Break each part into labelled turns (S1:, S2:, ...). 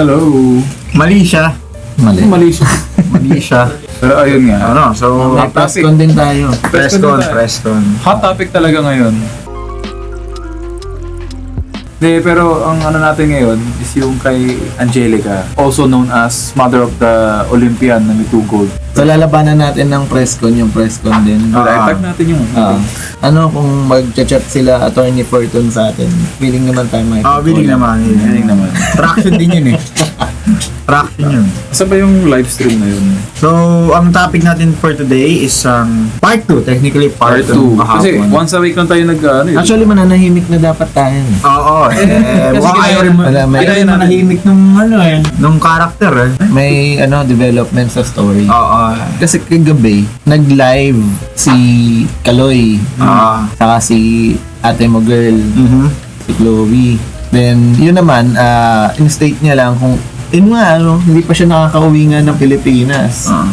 S1: Hello.
S2: Mali siya.
S3: Mali.
S1: Mali siya.
S2: Mali siya.
S1: Pero ayun nga.
S2: ano, so,
S3: May
S1: Hot topic.
S3: presscon din tayo.
S2: press
S1: Presscon
S2: con,
S1: tayo.
S2: press con.
S1: Hot topic talaga ngayon. De, pero ang ano natin ngayon is yung kay Angelica, also known as mother of the Olympian na may two gold.
S3: So lalabanan natin ng presscon, yung presscon din.
S2: Ah.
S1: Uh, tag natin yung
S3: Ah. ano kung mag-chat sila attorney Fortune sa atin? Willing naman tayo may
S2: Ah, willing naman.
S1: Willing naman.
S2: Traction din yun eh. Traction yun.
S1: Saan ba yung live stream na yun?
S2: So, ang topic natin for today is um, part 2. Technically, part 2.
S1: Kasi once a week lang tayo nag ano, yun.
S3: Actually, mananahimik na dapat tayo. eh.
S2: Oo, eh,
S1: Kasi
S2: ayaw rin manahimik nung ano eh, nung character eh.
S3: May ano development sa story.
S2: Oo.
S3: Kasi kagabi, nag-live si Kaloy,
S2: Ah.
S3: saka si ate mo girl,
S2: Mhm.
S3: si Chloe. Then, yun naman, ah, in-state niya lang kung, yun nga, ano, hindi pa siya nakakauwi nga ng Pilipinas.
S2: Ah.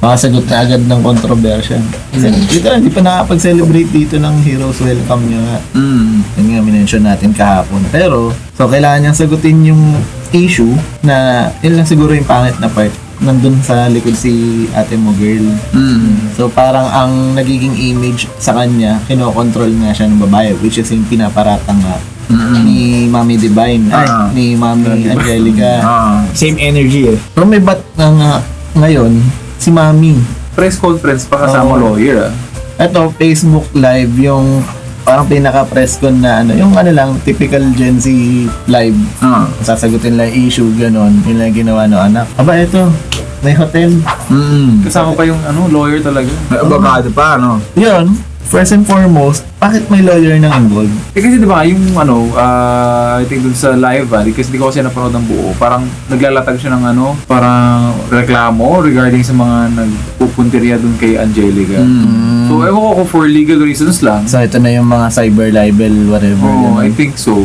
S3: Makasagot na agad ng kontrobersya. Kasi, literal, hindi pa nakapag-celebrate dito ng Heroes Welcome niya nga.
S2: Mm.
S3: Yun nga, minention natin kahapon. Pero, so, kailangan niyang sagutin yung issue na, yun lang siguro yung pangit na part. Nandun sa likod si ate mo girl.
S2: Mm.
S3: So, parang ang nagiging image sa kanya, kinokontrol nga siya ng babae, which is yung pinaparatang nga
S2: Mm.
S3: ni Mami Divine, ay,
S2: Ah.
S3: ni Mami Angelica.
S2: Ah. Same energy eh.
S3: Pero may bat na nga ngayon, si Mami.
S1: press conference pa kasama
S3: Oo.
S1: lawyer ah.
S3: Ito, Facebook Live, yung parang pinaka-press con na ano, yung ano lang, typical Gen Z live.
S2: Ah.
S3: Sasagutin lang issue, ganon. Yun lang ginawa no anak. Aba, ito, may hotel.
S2: Mm.
S1: Kasama pa yung ano, lawyer talaga.
S2: May abogado pa, ano?
S3: Yun, first and foremost, bakit may lawyer nang involved?
S1: Eh kasi di ba yung ano, ah, I think dun sa live ah, di- kasi di ko kasi napanood ng buo, parang naglalatag siya ng ano, parang reklamo regarding sa mga nagpupunteriya dun kay Angelica.
S2: Mm.
S1: So ewan ko kung for legal reasons lang.
S3: So, ito na yung mga cyber libel, whatever.
S1: Oh,
S3: ganon.
S1: I think so.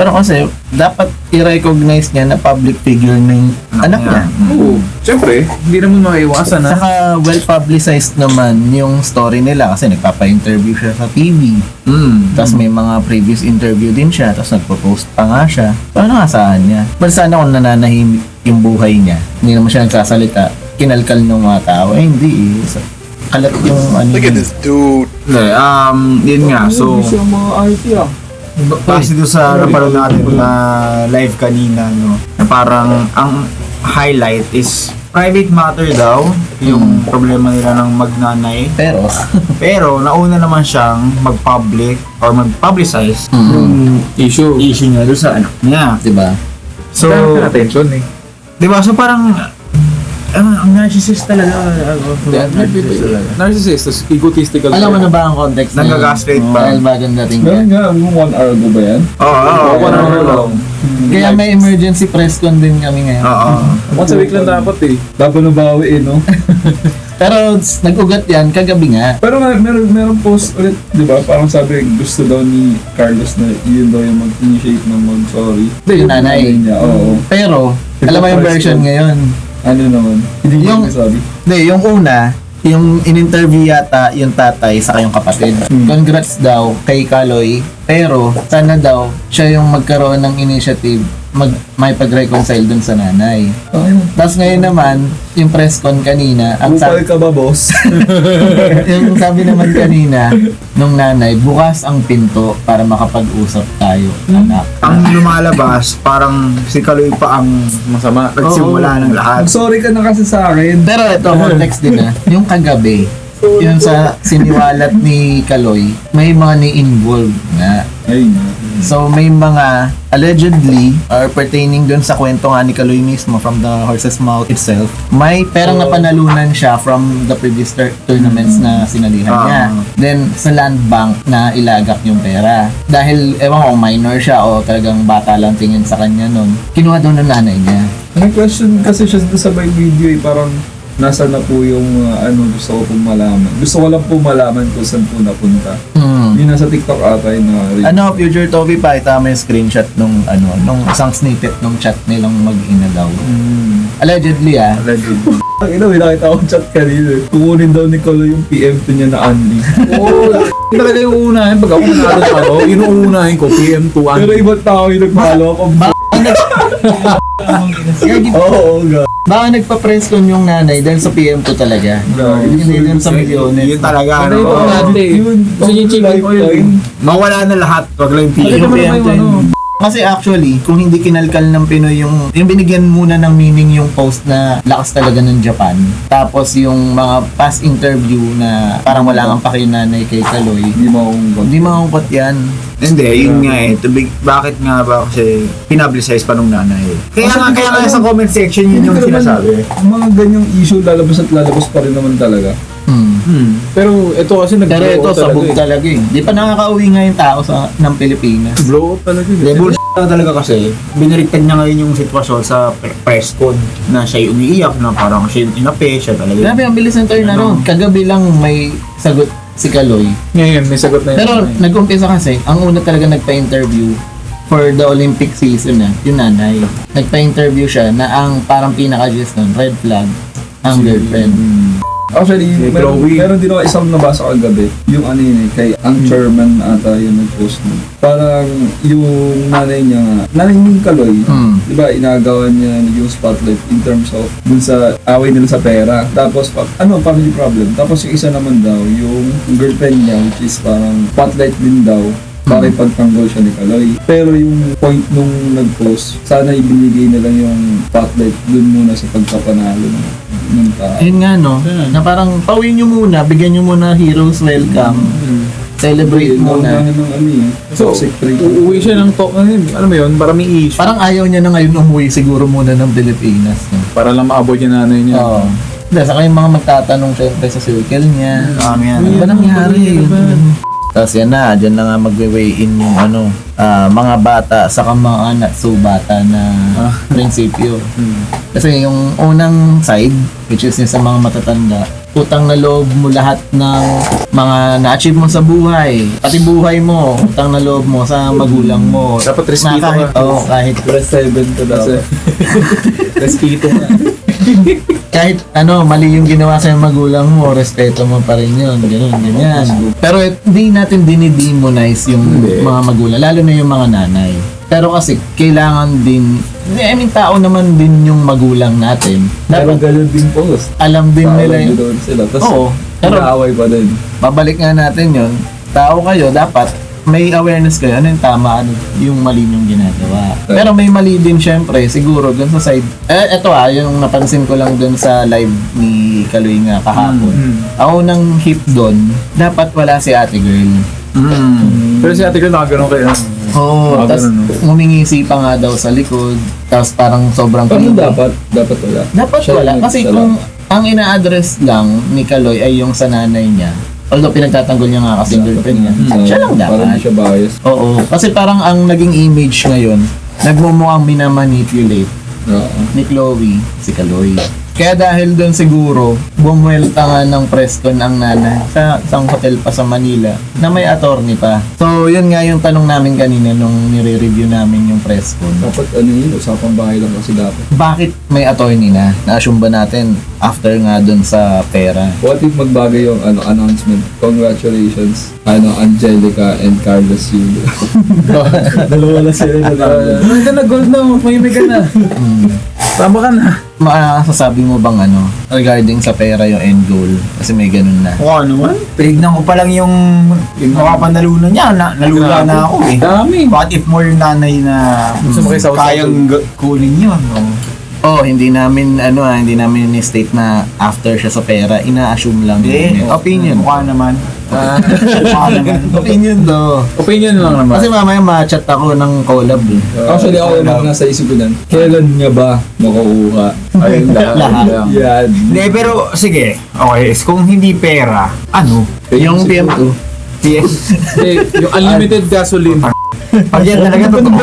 S3: Pero kasi, dapat i-recognize niya na public figure na yung anak niya.
S1: Oo. Siyempre, hindi naman maiwasan na.
S3: Saka well-publicized naman yung story nila kasi nagpapa-interview siya sa TV.
S2: Mm.
S3: Tapos may mga previous interview din siya. Tapos nagpo-post pa nga siya. Paano nga saan niya? Pero sana kung nananahimik yung buhay niya, hindi naman siya nagsasalita, kinalkal ng mga tao. Eh, hindi eh. Sa- Kalat yung ano.
S4: Look at this dude.
S2: Hindi, um, yun nga, so,
S1: mga RT ah.
S2: Base doon sa napanood natin na live kanina, no, na parang ang highlight is private matter daw, yung problema nila ng magnanay.
S3: Pero,
S2: Pero, nauna naman siyang mag-public or mag-publicize
S3: mm,
S1: Issue.
S2: issue niya doon sa anak niya.
S3: diba?
S2: So,
S1: So, attention eh.
S2: di ba? So, parang, ano, ang narcissist talaga.
S1: Narcissist, narcissist tas egotistical.
S3: Alam mo na ba ang context na yun?
S2: Nanggagaslight pa.
S3: Dahil bagong dating ka.
S1: nga, yung one hour ago ba yan?
S2: Oo, oo,
S1: one hour lang.
S3: Kaya may emergency press con din kami ngayon.
S2: Oo.
S1: Once a week lang dapat eh. Dapat nabawi eh, no?
S3: Pero nag-ugat yan kagabi nga.
S5: Pero nga, meron, meron post ulit, di ba? Parang sabi, gusto daw ni Carlos na yun daw yung mag-initiate ng mag-sorry.
S3: Yung nanay.
S5: niya, oo.
S3: Pero, alam mo yung version ngayon.
S5: Ano naman? Hindi
S3: Yung-
S5: yung sabi.
S3: Hindi, yung una, yung in-interview yata yung tatay sa yung kapatid. Congrats daw kay Kaloy. Pero, sana daw siya yung magkaroon ng initiative mag may pag-reconcile dun sa nanay. Tapos ngayon naman, yung press con kanina, ang sabi,
S5: ka ba, boss?
S3: yung sabi naman kanina nung nanay, bukas ang pinto para makapag-usap tayo, anak.
S2: Ang lumalabas, parang si Kaloy pa ang
S1: Masama.
S2: nagsimula ng lahat.
S5: Sorry ka na kasi sa akin.
S3: Pero ito, context din ah. Yung kagabi, yung sa siniwalat ni Kaloy, may mga ni-involve nga.
S5: Ayun nga.
S3: So may mga allegedly or pertaining dun sa kwento nga ni Kaloy mismo from the horse's mouth itself, may perang napanalunan siya from the previous tur- tournaments na sinalihan
S2: Ah.
S3: niya. Then sa land bank na ilagak yung pera. Dahil ewan ko minor siya o talagang bata lang tingin sa kanya nun, kinuha daw ng nanay niya.
S5: Ang question kasi siya sa may video eh, parang nasa na po yung uh, ano gusto ko pong malaman. Gusto ko lang po malaman kung saan po napunta.
S3: Hmm.
S5: Yung nasa TikTok ata yung na
S3: Ano, future Toby pa, ita mo yung screenshot nung ano, nung isang snippet nung chat nilang mag-ina daw.
S5: Hmm.
S3: Allegedly ah.
S2: Alleged.
S5: Ang ina, nakita akong chat kanina. eh. Kukunin daw ni Kolo yung PM2 niya na Anli.
S1: Oo. talaga yung uunahin. Pag ako nanalo sa ano, yun yung uunahin ko, PM2.
S5: Pero ibang tao yung nag-follow up. Oo, oh,
S3: Baka nagpa-press con yung nanay dahil sa PM2 talaga. Hindi din sa milyones.
S2: Yun talaga,
S1: Ano
S2: ano.
S1: yung natin? Gusto niyo chicken oil?
S2: Mawala na lahat. Wag lang yung
S1: Talaga
S2: PM.
S1: naman
S3: PM2
S1: yung ano.
S3: Kasi actually, kung hindi kinalkal ng Pinoy yung, yung binigyan muna ng meaning yung post na lakas talaga ng Japan. Tapos yung mga past interview na parang wala kang pakinanay kay Kaloy.
S5: Hindi mo akong
S3: Hindi makakupot yan.
S2: Hindi, yun nga eh. To be- bakit nga ba kasi pinablicize pa nung nanay? Kaya nga, kaya nga sa comment section yun yung sinasabi.
S5: Mga ganyang issue lalabas at lalabas pa rin naman talaga.
S3: Hmm.
S2: Hmm.
S1: Pero ito kasi nag
S3: Pero ito, sabog
S1: eh.
S3: talaga eh. Di pa nakakauwi nga yung tao sa, ng Pilipinas.
S1: Blow up talaga.
S2: Hindi,
S1: eh.
S2: bullshit na talaga kasi. Binaliktad niya ngayon yung sitwasyon sa pre- press con na siya'y umiiyak na parang siya yung inape, siya talaga.
S3: Grabe, ang bilis ng turn na ron. Kagabi lang may sagot si Kaloy.
S1: Ngayon, may sagot na yun.
S3: Pero nag-umpisa kasi, ang una talaga nagpa-interview for the Olympic season na, yung nanay. Nagpa-interview siya na ang parang pinaka-gist nun, red flag, ang girlfriend.
S5: Actually,
S1: Si
S5: meron,
S1: Chloe.
S5: meron din ako isang nabasa kagabi. Yung ano yun eh, kay ang chairman ata yung nag-post nun. Parang yung nanay niya nga, nanay ni Kaloy,
S3: Hmm.
S5: di ba inagawan niya yung spotlight in terms of dun sa away nila sa pera. Tapos, pa, ano, family problem. Tapos yung isa naman daw, yung girlfriend niya, which is parang spotlight din daw, bakit pagtanggol siya ni Kaloy. Pero yung point nung nag-post, sana ibinigay na lang yung spotlight dun muna sa pagkapanalo ng, ng tao.
S3: Ayun nga no, na parang pauwi nyo muna, bigyan nyo muna heroes welcome. Celebrate muna.
S5: Naunahan ng ano eh.
S1: So, uuwi siya ng to, ano yun, ano mo yun, para may issue.
S3: Parang ayaw niya na ngayon umuwi siguro muna ng Pilipinas. No?
S1: para lang maabot yung nanay niya.
S3: Oo. Hindi, saka yung mga magtatanong syempre sa circle niya.
S2: Marami yan.
S3: Ano ba nangyari? Tapos yan na, dyan na nga magwe-weigh in yung ano, ah, mga bata sa mga anak so bata na prinsipyo. Kasi yung unang side, which is yung sa mga matatanda, utang na loob mo lahat ng mga na-achieve mo sa buhay. Pati buhay mo, utang na loob mo sa magulang mo.
S1: Dapat
S3: Na
S1: respeto
S3: kahit,
S1: ka.
S3: oh, kahit
S5: Plus 7 to daw.
S1: Respeto nga.
S3: kahit ano, mali yung ginawa sa magulang mo, respeto mo pa rin yun, ganun, ganyan. Pero hindi natin dinidemonize yung
S1: Hindi.
S3: mga magulang, lalo na yung mga nanay. Pero kasi, kailangan din, I mean, tao naman din yung magulang natin.
S5: Pero
S3: Dapat
S5: ganun din post.
S3: alam din nila yun.
S5: doon sila. Tapos,
S3: Oo. Pero
S5: nag-aaway pa din.
S3: babalik nga natin yun, tao kayo, dapat may awareness kayo, ano yung tama, ano yung mali yung ginagawa. Pero may mali din syempre, siguro dun sa side, eh, eto ah, yung napansin ko lang dun sa live ni Kaloy nga kahapon.
S1: Mm.
S3: Ako nang hip dun, dapat wala si ate girl.
S2: Hmm.
S1: Pero si ate ko nakagano'n kayo.
S3: Oo,
S1: Ah,
S3: tapos ngumingisi pa nga daw sa likod, tapos parang sobrang
S5: Paano dapat? Dapat wala.
S3: Dapat
S5: Siya
S3: wala. Kasi kung ang ina-address lang ni Kaloy ay yung sa nanay niya, although pinagtatanggol niya nga kasi girlfriend niya,
S5: Hmm.
S3: siya lang dapat.
S5: hindi siya bias.
S3: Oo. Kasi parang ang naging image ngayon, nagmumukhang minamanipulate
S5: Oo.
S3: ni Chloe si Kaloy. Kaya dahil doon siguro, bumuelta nga ng press con ang nanay sa isang hotel pa sa Manila na may attorney pa. So, yun nga yung tanong namin kanina nung nire-review namin yung press con.
S5: Dapat ano yun, usapang bahay lang kasi dapat.
S3: Bakit may attorney na? Na-assume ba natin after nga doon sa pera?
S5: What if magbagay yung ano announcement? Congratulations, ano, Angelica and Carlos Yulo. Dalawa na sila na
S1: Ano na, gold na, mahimik ka na. Tama ka na.
S3: Masasabi mo bang ano, regarding sa pera yung end goal? Kasi may ganun na.
S2: Oo naman. Tinignan ko pa lang yung makapanalunan niya. Na, nalula na ako eh.
S1: Dami.
S2: What if more yung nanay na
S1: Gusto mo kay Sausaw?
S2: kayang kunin yun? No?
S3: Oh, hindi namin ano ah, hindi namin ni-state na after siya sa pera, ina-assume lang.
S2: Hindi.
S3: yun. Opinion.
S2: Mukha naman.
S3: Ah,
S2: Mukha naman.
S3: opinion do.
S1: Opinion lang naman.
S3: Kasi mamaya ma-chat ako ng collab eh.
S5: Actually, ako yung nasa isip ko nan, kailan niya ba makukuha?
S1: Ayun lahat.
S3: Lahat.
S1: lang.
S5: Yan.
S2: Hindi, pero sige. Okay, kung hindi pera, ano?
S3: Yung PM2.
S1: Eh, yung unlimited gasoline.
S2: Pag yan talaga totoo.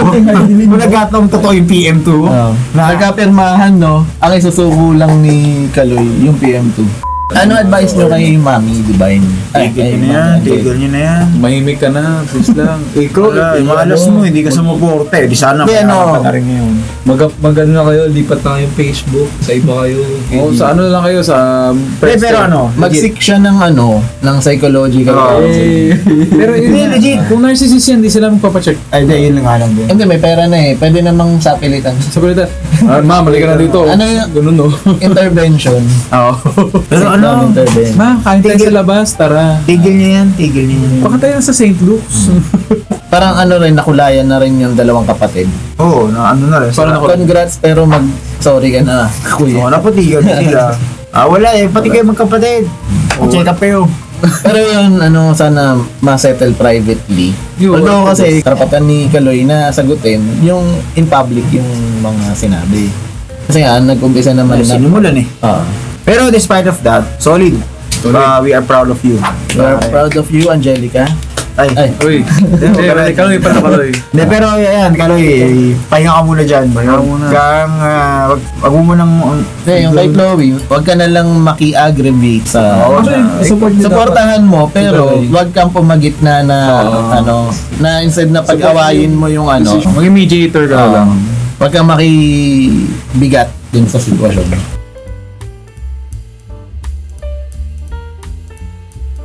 S2: Kung nagkataong totoo yung PM2,
S3: Oh.
S2: na,
S3: Nagkapirmahan no, ang isusuko lang ni Kaloy yung PM2. Ano advice nyo kay Mami Divine?
S2: Tigil nyo na yan, tigil nyo na yan.
S1: Mahimik ka na, please lang. Ikaw,
S2: Wala,
S1: eh,
S2: malas mo, hindi ka sumuporte. Di sana
S3: Hindi,
S2: kaya
S3: ano,
S2: ka na rin ngayon.
S5: Mag, mag ano na kayo, lipat na kayong Facebook. Sa iba kayo.
S1: Oh, sa ano lang kayo sa
S2: Pre, pero ano,
S3: Mag-seek siya ng ano, ng psychological
S2: Oo.
S3: counseling.
S1: Pero yun
S2: Hindi,
S1: nga,
S2: legit.
S1: Kung narcissist yan, di sila magpapacheck.
S2: Ay, di, yun nga lang din.
S3: Hindi, may pera na eh. Pwede namang sapilitan.
S1: Sa balita, ah, ma'am, halika na dito.
S3: Ano yun?
S1: Ganun, no?
S3: Intervention.
S1: Oo.
S2: Pero ano,
S3: intervention.
S1: Ma, kain tayo sa labas, tara.
S2: tigil nyo yan, tigil nyo yan.
S1: Baka tayo sa St. Luke's.
S3: Parang ano rin, nakulayan na rin yung dalawang kapatid.
S2: Oo, na ano na rin.
S1: Parang ako-
S3: Congrats, pero mag... Sorry ka na,
S2: Oo,
S3: kuya.
S2: napatigan na sila. Ah, wala eh, pati kayo magkapatid. Check up kayo.
S3: Pero yun, ano, sana ma-settle privately.
S1: Yun.
S3: Although kasi, karapatan ni Kaloy na sagutin yung in public yung mga sinabi. Kasi nga, nag-umpisa naman na...
S2: Sinimulan eh.
S3: Ah.
S2: Pero despite of that, solid. Uh, we are proud of you.
S3: we're proud of you, Angelica.
S2: Ay.
S3: Ay,
S1: Uy, eh, balik kami pa na kaloy.
S2: Hindi, pero ayan, Kaloy, pahinga ka muna dyan.
S1: Pahinga muna.
S2: Huwag kang, ah, wag, wag mo munang...
S3: Hindi, yung kay Chloe, huwag ka na lang maki-aggravate sa...
S2: Oo,
S1: support
S3: Supportahan mo, pero huwag kang pumagitna na,
S1: Oo.
S3: ano, na instead na pag-awayin mo yung ano,
S1: Maging mediator ka na lang.
S3: um, huwag kang makibigat dun sa sitwasyon.